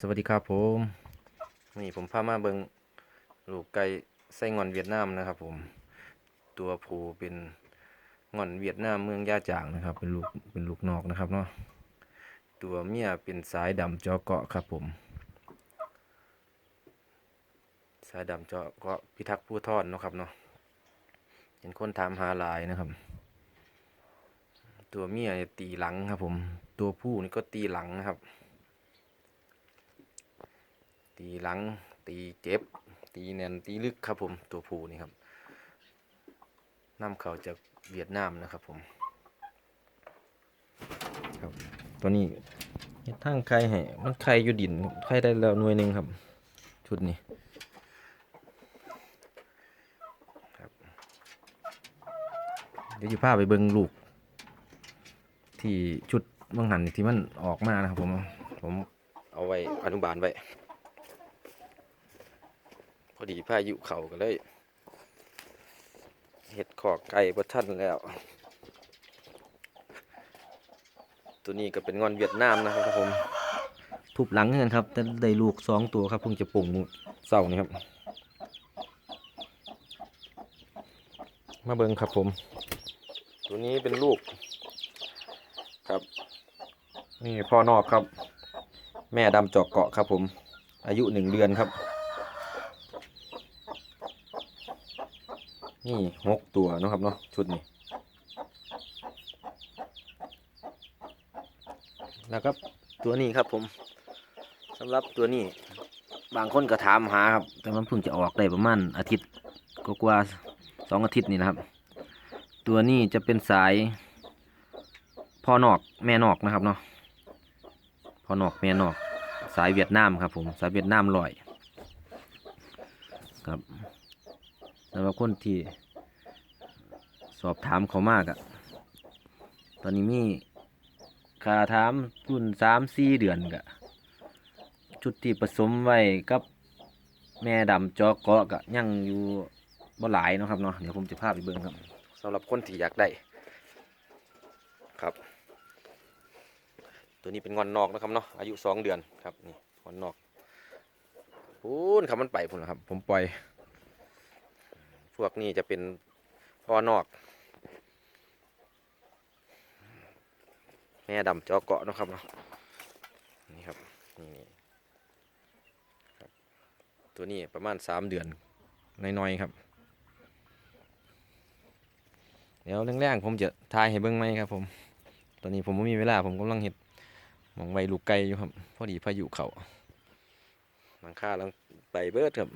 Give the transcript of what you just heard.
สวัสดีครับผมนี่ผมพามาเบิงลูกไก่ไส้งอนเวียดนามนะครับ ผม ตัวผู้เป็นงอนเวียดนามเมืองย่าจางนะครับ เป็นลูกเป็นลูกนอกนะครับเนาะตัวเมียเป็นสายดำจอเกาะครับผม สายดำจอเกาะพิทักษ์ผู้ทอดนะครับเนาะเห็นคนถามหาลายนะครับ ตัวเมียตีหลังครับผม ตัวผู้นี่ก็ตีหลังนะครับ ตีหลัง ตีเจ็บ ตีแน่นตีลึกครับผมตัวผู้นี่ครับนำเขาจากเวียดนามนะครับผมครับตัวนี้ทั้งไข่ให้มันไข่อยู่ดินไข่ได้แล้วหน่วยหนึ่งครับ ชุดนี้ครับเดี๋ยวจะพาไปเบิ่งลูก ที่ชุดบางหันที่มันออกมานะครับผม ผมเอาไว้อนุบาลไว้ พอดีพายุเข่ากันเลยเห็ดขอกไก่บ่ทันแล้ว ตัวนี้ก็เป็นงอนเวียดนามนะครับผม ทุบหลังเงินครับ แต่ได้ลูกสองตัวครับเพิ่งจะปุ่งเศร้านี่ครับ มาเบิ่งครับผม ตัวนี้เป็นลูก ครับ นี่พ่อนอกครับ แม่ดำจอกเกาะครับผม อายุหนึ่งเดือนครับ นี่หกตัวนะครับเนาะชุดนี้แล้วก็ตัวนี้ครับผมสำหรับตัวนี้บางคนก็ถามหาครับ แต่มันเพิ่งจะออกได้ประมาณอาทิตย์กว่าสองอาทิตย์นี่นะครับ ตัวนี้จะเป็นสายพ่อนอกแม่นอกนะครับเนาะพ่อนอกแม่นอก สายเวียดนามครับผมสายเวียดนามลอยครับำหรับคนที่สอบถามเขามากอะตอนนี้มีค่าถามรุ่นสามสี่เดือนกะชุดที่ผสมไว้กับแม่ดำจอกเกาะกะยังอยู่บ่หลายนะครับเนาะเดี๋ยวผมจะพาไปเบิ่งครับสำหรับคนที่อยากได้ ครับ ตัวนี้เป็นงอนนอกนะครับเนาะอายุสองเดือนครับนี่งอนนอกพูนครับมันไปพุ่นแล้วครับ ผมปล่อย พวกนี้จะเป็นพ่อนอก แม่ดำจอเกาะนะครับเนาะนี่ครับนี่ครับตัวนี้ประมาณสามเดือนน้อยๆครับ เดี๋ยวแรงๆผมจะทายให้เบิ้งไหมครับผมตอนนี้ผมไม่มีเวลาผมกำลังเห็ดมองไว้ลูกไก่อยู่ครับ พอดีพายุเขาหลังคาหลังไปเบิดครับ